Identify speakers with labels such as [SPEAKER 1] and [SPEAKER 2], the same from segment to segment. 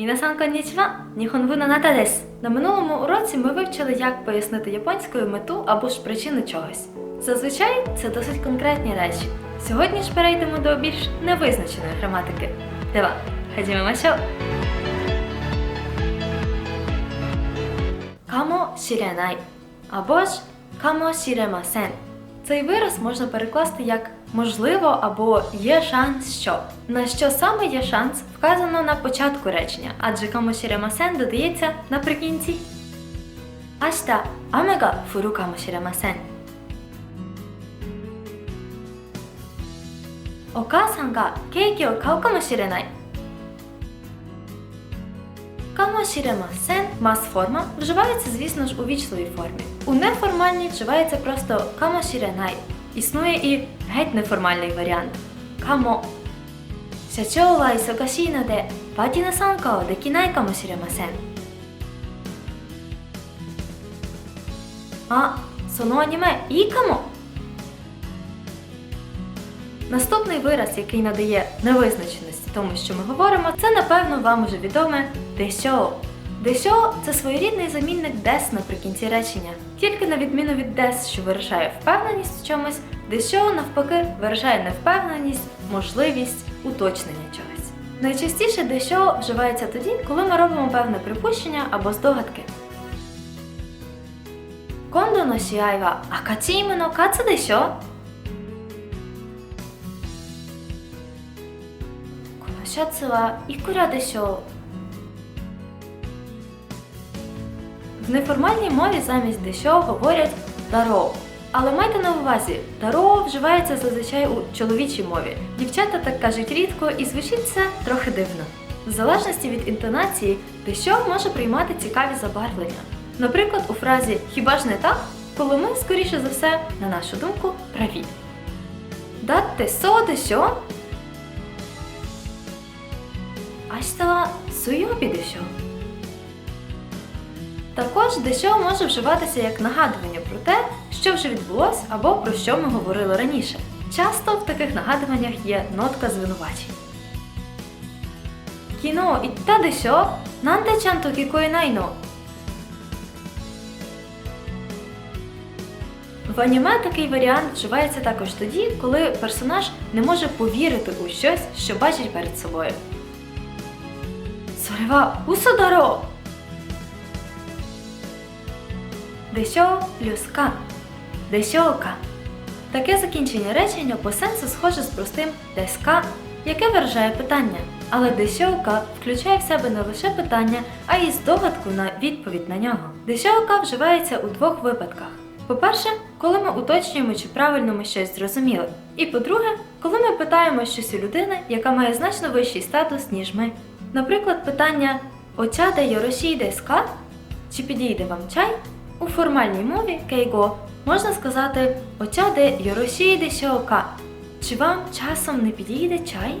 [SPEAKER 1] Міна сан коннічва, Ніхонбу Наната дес. На минулому уроці ми вивчили, як пояснити японською мету або ж причину чогось. Зазвичай це досить конкретні речі. Сьогодні ж перейдемо до більш невизначеної граматики. Дева, хадімемашо! Камо шірянай або ж камо шіремасен. Цей вираз можна перекласти як можливо або є шанс, що. На що саме є шанс, вказано на початку речення, адже камошіремасен додається наприкінці. Ашта амега фуру камошіремасен. Окасанга кейкі окау камошіренай. Камошіремасен мас-форма вживається, звісно ж, у вічливій формі. У неформальній вживається просто камошіренай. Існує і геть неформальний варіант камо. Шачоу ва ісогаші ноде, паті на санка о декінай камошіремасен. А, соно аніме і. Наступний вираз, який надає невизначеність тому, що ми говоримо, це, напевно, вам уже відоме дешоу. Дещо це своєрідний замінник дес наприкінці речення. Тільки на відміну від дес, що виражає впевненість в чомусь, дещо навпаки виражає невпевненість, можливість, уточнення чогось. Найчастіше дещо вживається тоді, коли ми робимо певне припущення або здогадки. Кондо но сіайва акаціймено каце дещо. Коно шацева ікура дещо В неформальній мові замість дещо говорять даро. Але майте на увазі, даро вживається зазвичай у чоловічій мові. Дівчата так кажуть рідко і звучить це трохи дивно. В залежності від інтонації, дещо може приймати цікаві забарвлення. Наприклад, у фразі Хіба ж не так, коли ми, скоріше за все, на нашу думку, праві. Датте со дещо? Аштала суйобі дещо. Також дещо може вживатися як нагадування про те, що вже відбулось або про що ми говорили раніше. Часто в таких нагадуваннях є нотка звинувачень. Кіно іtta де що? Нанде чанто кікоїнайно? В аніме такий варіант вживається також тоді, коли персонаж не може повірити у щось, що бачить перед собою. それでしょうплюс каでしょうかТаке закінчення речення по сенсу схоже з простим деска, яке виражає питання. Але дешевка включає в себе не лише питання, а й здогадку на відповідь на нього. Дешевка вживається у двох випадках. По-перше, коли ми уточнюємо, чи правильно ми щось зрозуміли. І по-друге, коли ми питаємо щось у людини, яка має значно вищий статус, ніж ми. Наприклад, питання «Оча де йороші деска?» Чи підійде вам чай? У формальній мові кейго можна сказати «Оча де йороші дешока?» Чи вам часом не підійде чай?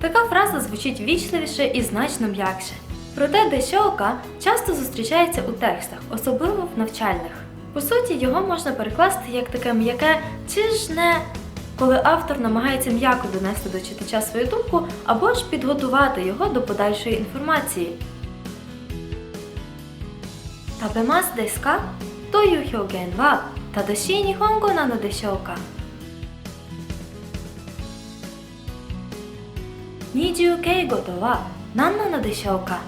[SPEAKER 1] Така фраза звучить вічливіше і значно м'якше. Проте дешока часто зустрічається у текстах, особливо в навчальних. По суті, його можна перекласти як таке м'яке чи ж не коли автор намагається м'яко донести до читача свою думку або ж підготувати його до подальшої інформації. 食べますですか？という表現は正しい日本語なのでしょうか？二重敬語とは何なのでしょうか？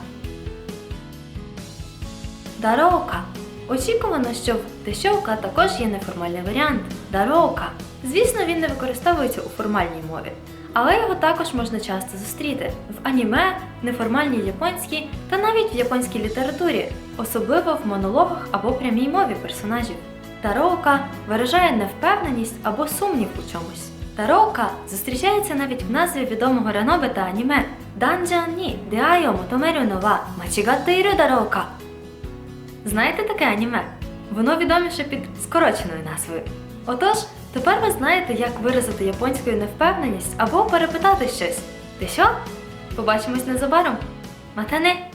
[SPEAKER 1] だろうか？Очікувано, що в дещовка також є неформальний варіант даровка. Звісно, він не використовується у формальній мові, але його також можна часто зустріти в аніме, неформальній японській та навіть в японській літературі, особливо в монологах або прямій мові персонажів. Тароука виражає невпевненість або сумнів у чомусь. Тароука зустрічається навіть в назві відомого реноби та аніме Данджан ні Деайо Мотомерю Нова Мачігати Дарока. Знаєте таке аніме? Воно відоміше під скороченою назвою. Отож, тепер ви знаєте, як виразити японською невпевненість або перепитати щось. Ти що? Побачимось незабаром. Матане!